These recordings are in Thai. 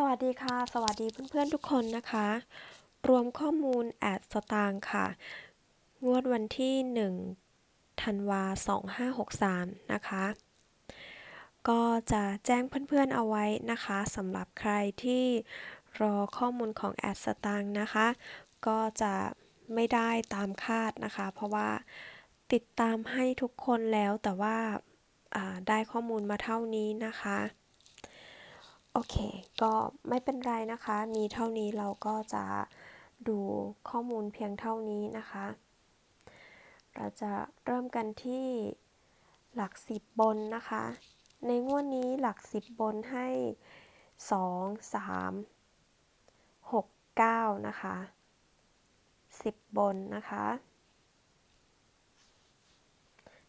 สวัสดีค่ะ สวัสดีเพื่อนๆทุกคนนะคะ รวมข้อมูลแอดสตางค์ค่ะ งวดวันที่ 1 ธันวา 2563 นะคะ ก็จะแจ้งเพื่อนๆเอาไว้นะคะสำหรับใครที่รอข้อมูลของแอดสตางค์นะคะ ก็จะไม่ได้ตามคาดนะคะ เพราะว่าติดตามให้ทุกคนแล้วแต่ว่าอ่าได้ข้อมูลมาเท่านี้นะคะ โอเค ก็ไม่เป็นไรนะคะ มีเท่านี้เราก็จะดูข้อมูลเพียงเท่านี้นะคะ เราจะเริ่มกันที่หลักสิบบนนะคะ ในงวดนี้หลักสิบบนให้สองสามหกเก้านะคะสิบบนนะคะ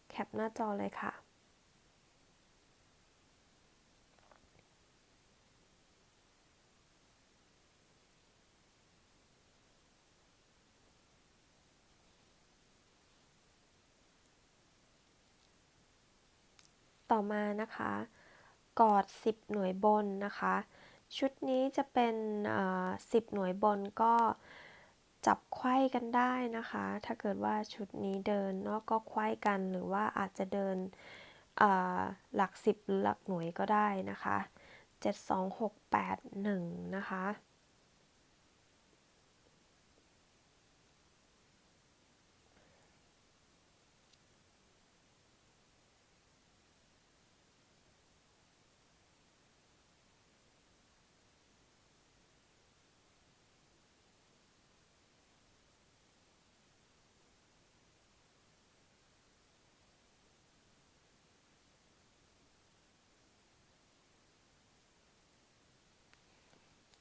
แคปหน้าจอเลยค่ะ ต่อมานะคะกอด 10 หน่วยบนนะคะ ชุดนี้จะเป็น10 หน่วยบนก็จับไข้กันได้นะคะ ถ้าเกิดว่าชุดนี้เดินเนาะก็ไข้กันหรือว่าอาจจะเดินหลัก 10 หรือหลักหน่วยก็ได้นะคะ 7 2 6 8 1 นะคะ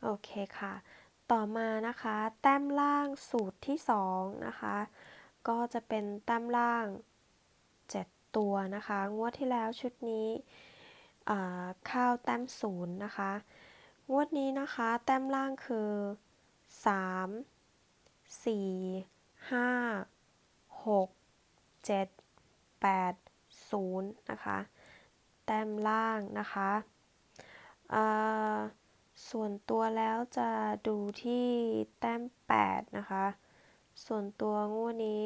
โอเคค่ะ ต่อมานะคะ แต้มล่างสูตรที่2นะคะ ก็จะเป็นแต้มล่าง 7 ตัวนะคะ งวดที่แล้วชุดนี้ข้าวแต้มศูนย์นะคะ งวดนี้นะคะ แต้มล่างคือ 3 4 5 6 7 8 0นะคะ แต้มล่างนะคะ ส่วนตัวแล้วจะดูที่แต้ม 8 นะคะ ส่วนตัวงวดนี้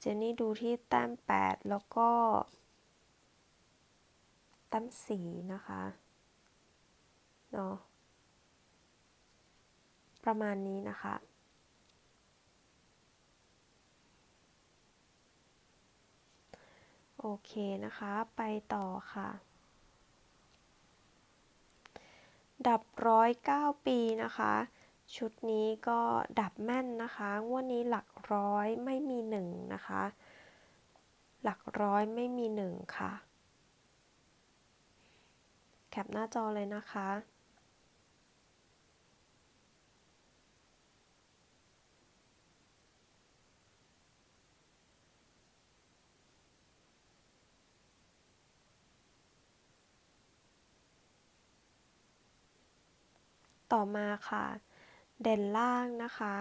เจนนี่ดูที่แต้ม 8 แล้วก็ แต้ม4นะคะเนาะประมาณนี้นะคะ โอเคนะคะ ไปต่อค่ะ ดับร้อยเก้าปีนะคะ ชุดนี้ก็ดับแม่นนะคะงวดนี้หลักร้อยไม่มีหนึ่งนะคะ หลักร้อยไม่มีหนึ่งค่ะ แคปหน้าจอเลยนะคะ ต่อมาค่ะ เด่นล่างนะคะ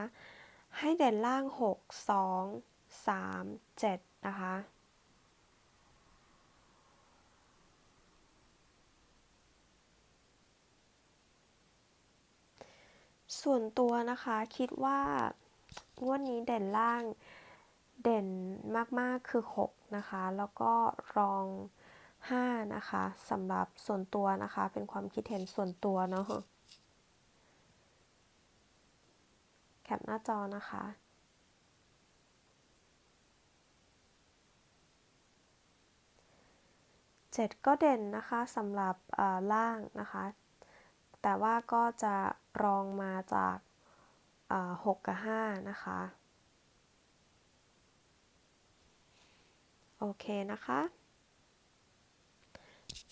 ให้เด่นล่าง 6 2 3 7 นะคะ ส่วนตัวนะคะคิดว่างวดนี้เด่นล่างเด่นมาก ๆ คือ 6 นะคะ แล้วก็รอง 5 นะคะสำหรับส่วนตัวนะคะ เป็นความคิดเห็นส่วนตัวเนาะแคปห น้าจอนะคะ เจ็ดก็เด่นนะคะสำหรับล่างนะคะ แต่ว่าก็จะรองมาจากหกกับห้านะคะ โอเคนะคะ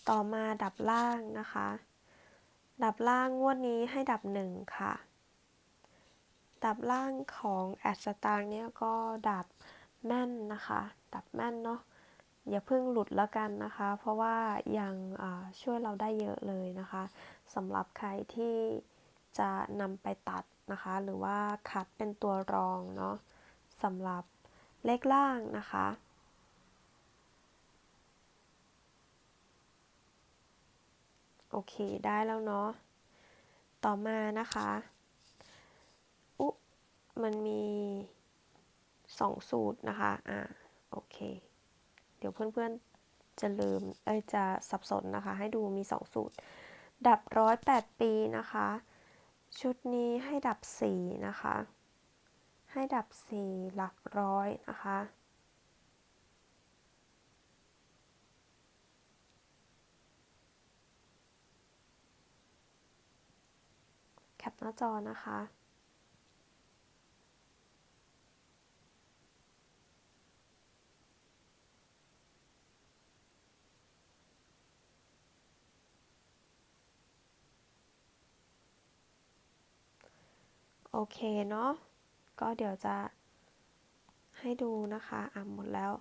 ต่อมาดับล่างนะคะ ดับล่างงวดนี้ให้ดับหนึ่งค่ะ ดับล่างของแอดสตางเนี่ยก็ดับแม่นนะคะดับแม่นเนาะอย่าเพิ่งหลุดแล้วกันนะคะ เพราะว่ายังช่วยเราได้เยอะเลยนะคะสำหรับใครที่จะนำไปตัดนะคะ หรือว่าคัดเป็นตัวรองเนาะสำหรับเลขล่างนะคะโอเค ได้แล้วเนาะ ต่อมานะคะ มันมีสองสูตรนะคะ อ่า โอเค เดี๋ยวเพื่อนๆ จะลืม เอ้ย จะสับสนนะคะ ให้ดูมีสองสูตร ดับร้อยแปดปีนะคะ ชุดนี้ให้ดับสี่นะคะ ให้ดับสี่หลักร้อยนะคะ แคปหน้าจอนะคะ โอเคเนาะก็เดี๋ยวจะให้ดูนะคะอะหมดแล้ว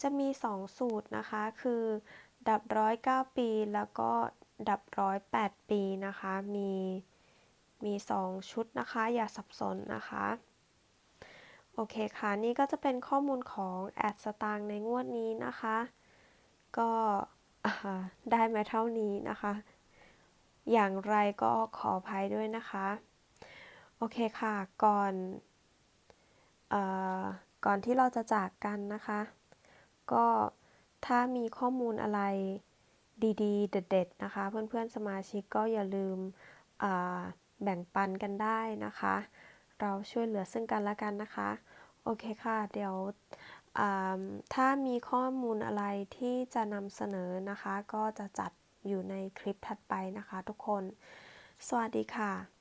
จะมี 2 สูตรนะคะ คือดับร้อยเก้าปี แล้วก็ดับร้อยแปดปีนะคะ มี มี 2 ชุดนะคะ อย่าสับสนนะคะ โอเคค่ะ นี่ก็จะเป็นข้อมูลของแอดสตางในงวดนี้นะคะ ก็ได้มาเท่านี้นะคะ อย่างไรก็ขออภัยด้วยนะคะ โอเคค่ะก่อนออก่อนที่เราจะจากกันนะคะ ก็ถ้ามีข้อมูลอะไรดีๆ เด็ดๆ นะคะ เพื่อนๆ สมาชิกก็อย่าลืมแบ่งปันกันได้นะคะ เราช่วยเหลือซึ่งกันและกันนะคะ โอเคค่ะ เดี๋ยวถ้ามีข้อมูลอะไรที่จะนำเสนอนะคะ ก็จะจัดอยู่ในคลิปถัดไปนะคะทุกคน สวัสดีค่ะ